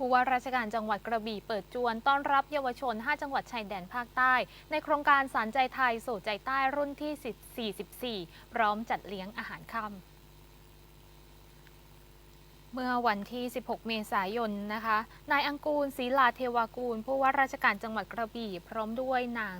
ผู้ว่าราชการจังหวัดกระบี่เปิดจวนต้อนรับเยาวชน 5 จังหวัดชายแดนภาคใต้ ในโครงการสารใจไทยสู่ใจใต้รุ่นที่ 44 พร้อมจัดเลี้ยงอาหารค่ำเมื่อวันที่ 16 เมษายน นะคะ นายอังกูลศรีลาเทวากูล ผู้ว่าราชการจังหวัดกระบี่ พร้อมด้วยนาง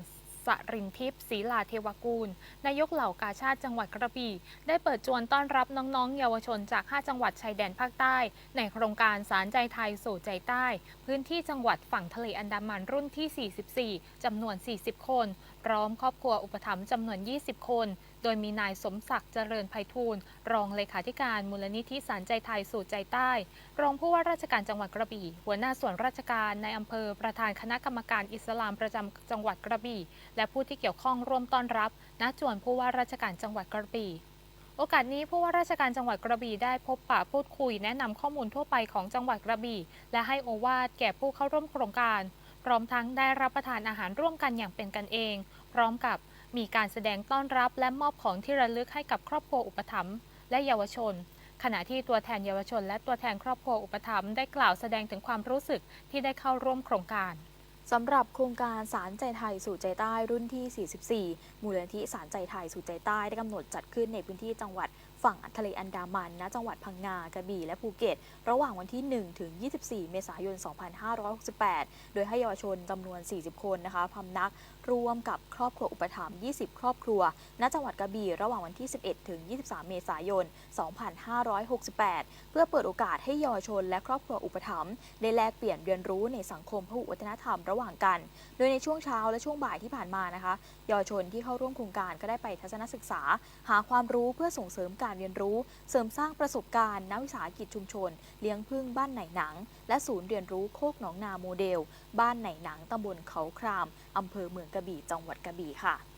สรินทิพย์ศรีลาเทวกูล นายกเหล่ากาชาติจังหวัดกระบี่ ได้เปิดจวนต้อนรับน้องๆ เยาวชนจาก 5 จังหวัดชายแดนภาคใต้ ในโครงการสารใจไทยสู่ใจใต้ พื้นที่จังหวัดฝั่งทะเลอันดามันรุ่นที่ 44 จำนวน 40 คน พร้อมครอบครัวอุปถัมภ์จำนวน 20 คนโดยมีนายสมศักดิ์เจริญไพฑูรย์รองเลขาธิการมูลนิธิสารใจไทยสู่ใจใต้ รองผู้ว่าราชการจังหวัดกระบี่ หัวหน้าส่วนราชการในอำเภอประธานคณะกรรมการอิสลามประจำจังหวัดกระบี่ และผู้ที่เกี่ยวข้องร่วมต้อนรับณจวนผู้ว่าราชการจังหวัดกระบี่โอกาสนี้ผู้ว่าราชการจังหวัดกระบี่ได้พบปะพูดคุยแนะนำข้อมูลทั่วไปของจังหวัดกระบี่ และให้โอวาทแก่ผู้เข้าร่วมโครงการ พร้อมทั้งได้รับประทานอาหารร่วมกันอย่างเป็นกันเอง พร้อมกับ มีการแสดงต้อนรับและมอบของที่ระลึกให้กับครอบครัวอุปถัมภ์และเยาวชน ขณะที่ตัวแทนเยาวชน และตัวแทนครอบครัวอุปถัมภ์ได้กล่าวแสดงถึงความรู้สึกที่ได้เข้าร่วมโครงการ สำหรับโครงการสารใจไทยสู่ใจใต้รุ่นที่ 44 มูลนิธิสารใจไทยสู่ใจใต้ได้กำหนดจัดขึ้นในพื้นที่จังหวัดฝั่งทะเลอันดามันณจังหวัดพังงากระบี่และภูเก็ต ระหว่างวันที่ 1 ถึง 24 เมษายน 2568 โดยให้เยาวชนจำนวน 40 คนนะคะพำนักร่วมกับครอบครัวอุปถัมภ์ 20 ครอบครัว ณ จังหวัดกระบี่ ระหว่างวันที่ 11 ถึง 23 เมษายน 2568 เพื่อเปิดโอกาสให้เยาวชนและครอบครัวอุปถัมภ์ได้แลกเปลี่ยนเรียนรู้ในสังคมพหุวัฒนธรรมระหว่างกัน โดยในช่วงเช้าและช่วงบ่ายที่ผ่านมานะคะเยาวชนที่เข้าร่วมโครงการก็ได้ไปทัศนศึกษา หาความรู้เพื่อส่งเสริมการเรียนรู้ เสริมสร้างประสบการณ์นักวิสาหกิจชุมชน เลี้ยงพึ่งบ้านไหนหนัง และศูนย์เรียนรู้โคกหนองนาโมเดล บ้านไหนหนังตำบลเขาครามอำเภอเมืองกระบี่จังหวัดกระบี่ค่ะ